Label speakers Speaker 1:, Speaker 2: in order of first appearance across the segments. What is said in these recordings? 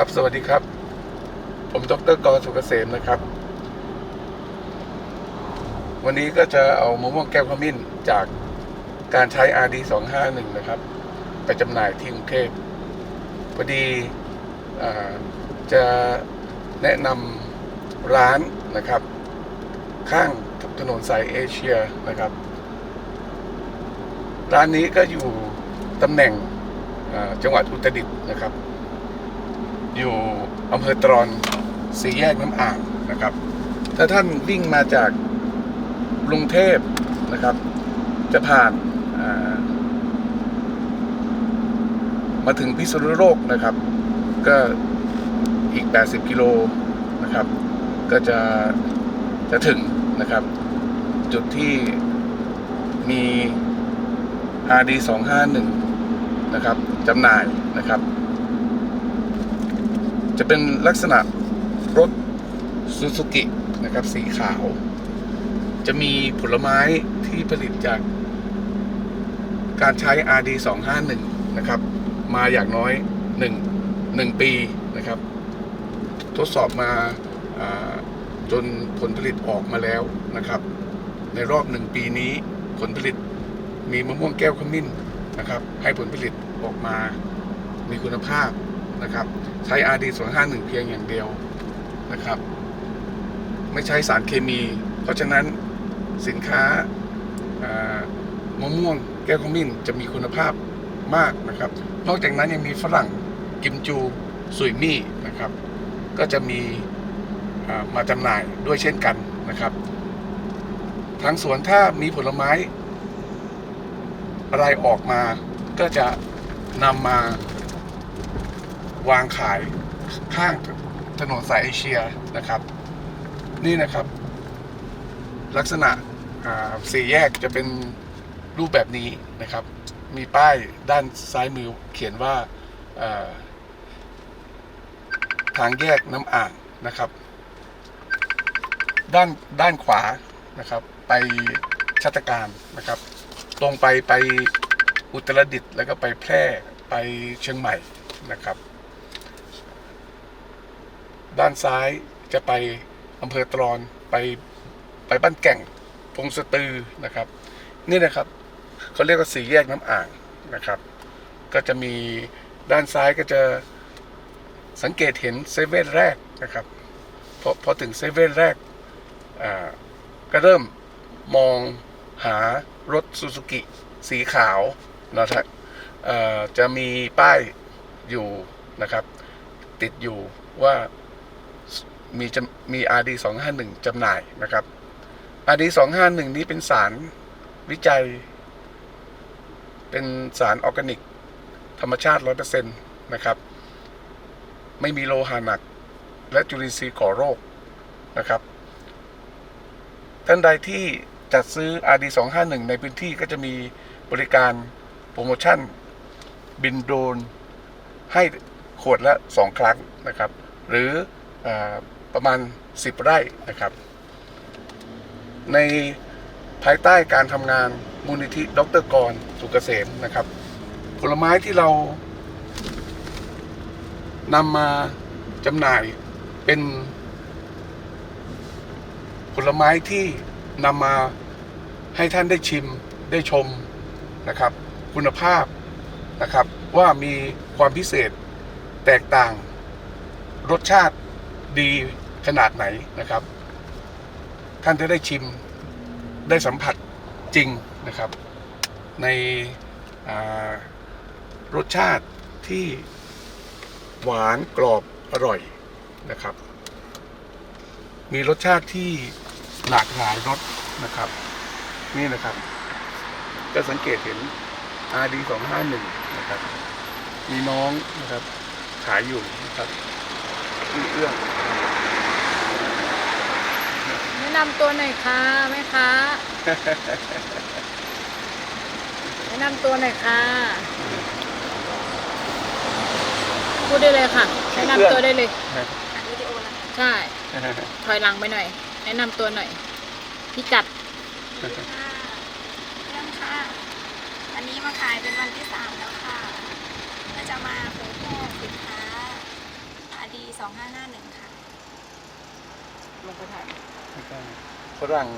Speaker 1: ครับ สวัสดีครับ ผมดรกรสุกเกษมนะครับ วันนี้ก็จะเอามะม่วงแก้วขมิ้นจากการใช้ RD 251นะครับ ไปจำหน่ายที่กรุงเทพพอดีจะแนะนำร้านนะครับ ข้างถนนสายเอเชียนะครับ ร้านนี้ก็อยู่ตำแหน่งจังหวัดอุตรดิตถ์นะครับ อยู่อำเภอตรอนสี่แยกน้ำอ่างนะครับ ถ้าท่านวิ่งมาจากกรุงเทพนะครับ จะผ่านามาถึงพิษณุโลกนะครับ ก็อีก 80 กิโลนะครับ ก็จะจะถึงนะครับ จุดที่มี RD 251นะครับจำหน่ายนะครับ จะเป็นลักษณะรถซูซูกินะครับ สีขาว จะมีผลไม้ที่ผลิตจาก การใช้ RD 251นะครับ มาอย่างน้อย 1 1 ปีนะครับ ทดสอบมาอ่าจนผลผลิตออกมาแล้วนะครับ ในรอบหนึ่งปีนี้ผลผลิตมีมะม่วงแก้วขมิ้นนะครับ ให้ผลผลิตออกมามีคุณภาพ นะครับ ใช้ RD 251 เพียงอย่างเดียวนะครับ ไม่ใช้สารเคมี เพราะฉะนั้นสินค้ามะม่วงแก้วขมิ้นจะมีคุณภาพมากนะครับ นอกจากนั้นยังมีฝรั่งกิมจูสุยมี่นะครับ ก็จะมีมาจำหน่ายด้วยเช่นกันนะครับ ทางสวนถ้ามีผลไม้อะไรออกมาก็จะนำมา วางขายข้างถนนสายเอเชียนะครับ นี่นะครับ ลักษณะสี่แยกจะเป็นรูปแบบนี้นะครับ มีป้ายด้านซ้ายมือเขียนว่าอ่าทางแยกน้ำอ่างนะครับ ด้านด้านขวานะครับ ไปชัตการนะครับ ตรงไปไปอุตรดิตถ์แล้วก็ไปแพร่ไปเชียงใหม่นะครับ ด้านซ้ายจะไปอำเภอตรอนไปไปบ้านแก่งพงสตือนะครับ นี่นะครับเขาเรียกว่าสี่แยกน้ำอ่างนะครับ ก็จะมีด้านซ้ายก็จะสังเกตเห็นเซเว่นแรกนะครับพอพอถึงเซเว่นแรกก็เริ่มมองหารถซูซูกิสีขาวนะครับจะมีป้ายอยู่นะครับ ติดอยู่ว่า มีจำมี RD 251จำหน่ายนะครับ RD 251นี้เป็นสารวิจัย เป็นสารออร์แกนิก ธรรมชาติ 100%นะครับ ไม่มีโลหะหนัก และจุลินทรีย์ก่อโรคนะครับ ท่านใดที่จัดซื้อ RD 251ในพื้นที่ก็จะมีบริการโปรโมชั่น บินโดรนให้ขวดละ 2 ครั้งนะครับ หรืออา ประมาณ 10 ไร่นะครับ ในภายใต้การทำงานมูลนิธิดรกรสุกเกษมนะครับ ผลไม้ที่เรานำมาจำหน่ายเป็นผลไม้ที่นำมาให้ท่านได้ชิมได้ชมนะครับ คุณภาพนะครับว่ามีความพิเศษแตกต่าง รสชาติดี ขนาดไหนนะครับ ท่านจะได้ชิมได้สัมผัสจริงนะครับ ในรสชาติที่หวานกรอบอร่อยนะครับ มีรสชาติที่หลากหลายรสนะครับ นี่นะครับ ก็สังเกตเห็น RD 251นะครับ มีน้องนะครับ ขายอยู่นะครับชื่เอื้อง
Speaker 2: แนะนำตัวหน่อยค่ะแม่ค้าแนะนำตัวหน่อยค่ะพูดได้เลยค่ะ แนะนำตัวได้เลย
Speaker 3: วิดีโอแล้ว
Speaker 2: ใช่ ถอยหลังไปหน่อย แนะนำตัวหน่อยพี่กัด
Speaker 3: ค่ะเรื่องค่ะ วันนี้มาขายเป็นวันที่สามแล้วค่ะ ก็จะมาเผยแพร่สินค้า2551ค่ะ
Speaker 2: ลงไปถ่าย
Speaker 1: แล้วก็ ฝรั่ง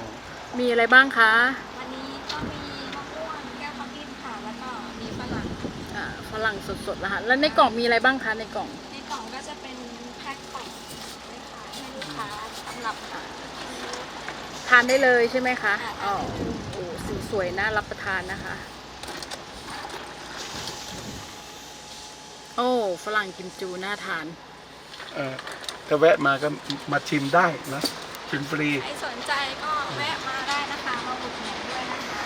Speaker 2: มีอะไรบ้างคะ
Speaker 3: วันนี้ก็มีมะม่วงแก้วข้าวกิ้ค่ะ แล้วก็มีฝรั่ง
Speaker 2: อ่าฝรั่งสดๆแล้วค่ะแล้วในกล่องมีอะไรบ้างคะในกล่อง
Speaker 3: ในกล่องก็จะเป็นแพ็คกล่องไว้ขายให้ลูกค้าสำหรับอ่า
Speaker 2: ทานได้เลยใช่ไหมคะ
Speaker 3: ค่ะ
Speaker 2: อ๋อโอ้สีสวยน่ารับประทานนะคะ โอ้ฝรั่งกิมจูน่าทาน
Speaker 1: เอ่อถ้าแวะมาก็มาชิมได้นะ ชิมฟรี
Speaker 3: ใครสนใจก็แวะมาได้นะคะมาอุดหนุนด้วยนะคะ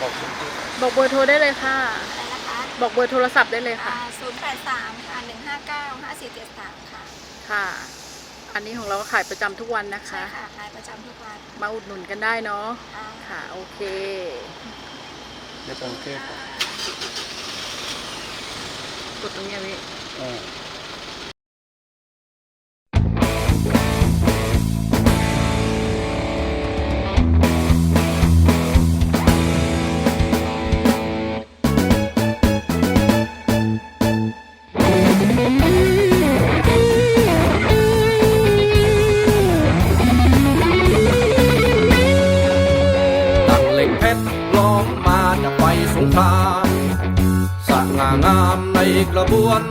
Speaker 1: บอกผมด้วย
Speaker 2: บอกเบอร์โทรได้เลยค่ะ
Speaker 3: อะไรนะคะ
Speaker 2: บอกเบอร์โทรศัพท์ได้เลยค่ะ
Speaker 3: ศูนย์แปดสามค่ะหนึ่งห้าเก้าห้าสี่เจ็ดสามค่ะ
Speaker 2: ค่ะ อันนี้ของเราก็ขายประจำทุกวันนะ
Speaker 3: ใช่
Speaker 2: คะ
Speaker 3: ค่ะขายประจำทุกวัน
Speaker 2: มาอุดหนุนกันได้เนาะ
Speaker 3: ค่ะ
Speaker 2: ค่ะ โอเค
Speaker 1: เดี๋ยวไปกรุงเทพ
Speaker 2: กดตรงเนี้ยพี่
Speaker 1: อ่า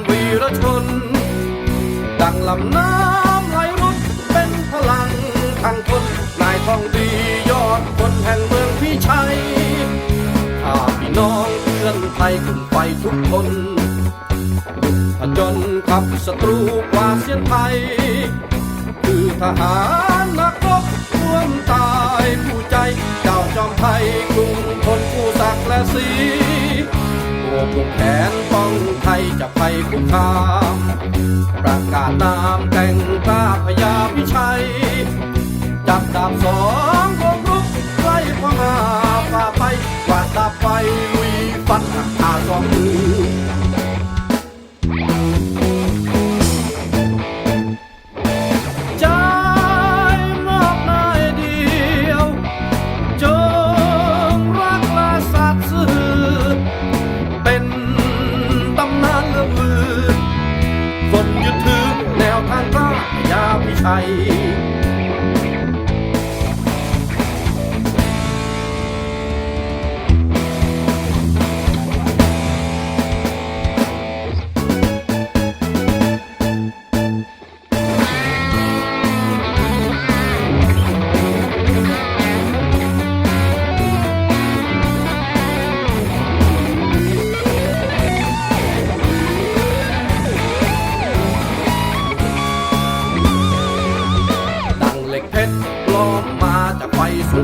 Speaker 4: วีรชน ดังลำน้ำไหลรุดเป็นพลังทางทนนายทองดียอดคนแห่งเมืองพี่ชัยข้าพี่น้องเพื่อนไทยกลุ่มไปทุกคนผจญขับศัตรูกว่าเสียนไทย คือทหารนักรบร่วมตายผู้ใจ เจ้าจอมไทยกรุงทนผู้ศักดิ์และสี บุกแขนป้องไทยจากภัยคุกคามประกาศนามแต่งกล้าพญาพิชัย จับดาบสองรบ ยาพิชัย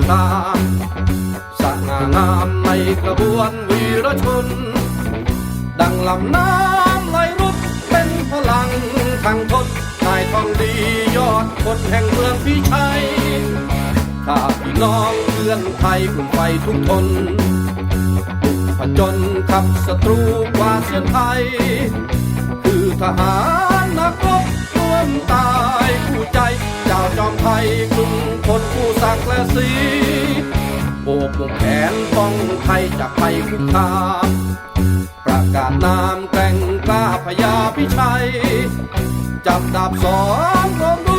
Speaker 4: ไฟสาสง่างามในกระบวนวีรชน ดังลำน้ำไหลรุดเป็นพลังทางทนนายทองดียอดคนแห่งเมืองพี่ชัยข้าพี่น้องเพื่อนไทยกลุ่มไฟทุกทนผจญขับศัตรูกว่าเสียนไทย คือทหารนักรบร่วมตายผู้ใจ จอมไทยกลุ่มคนผู้ศักและสีโบกวงแขนป้องไทยจากภัยคุกคามประกาศนามแกร่งกล้าพยาพิชัย จับดาบสองรม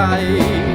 Speaker 4: ไทย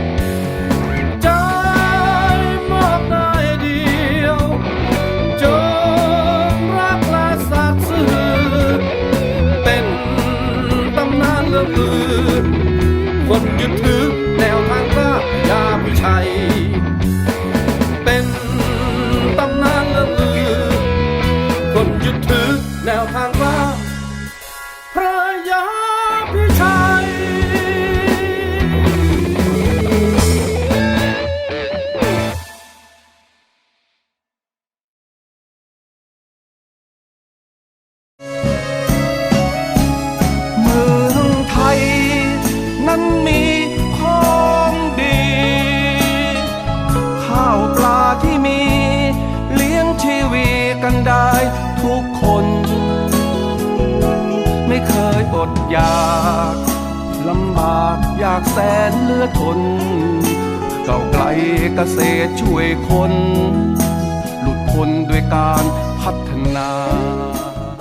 Speaker 4: ดอยากลำ
Speaker 5: บากอยากแสนเลือทนเก่าไกลเกษตรช่วยคน หลุดพ้นด้วยการพัฒนา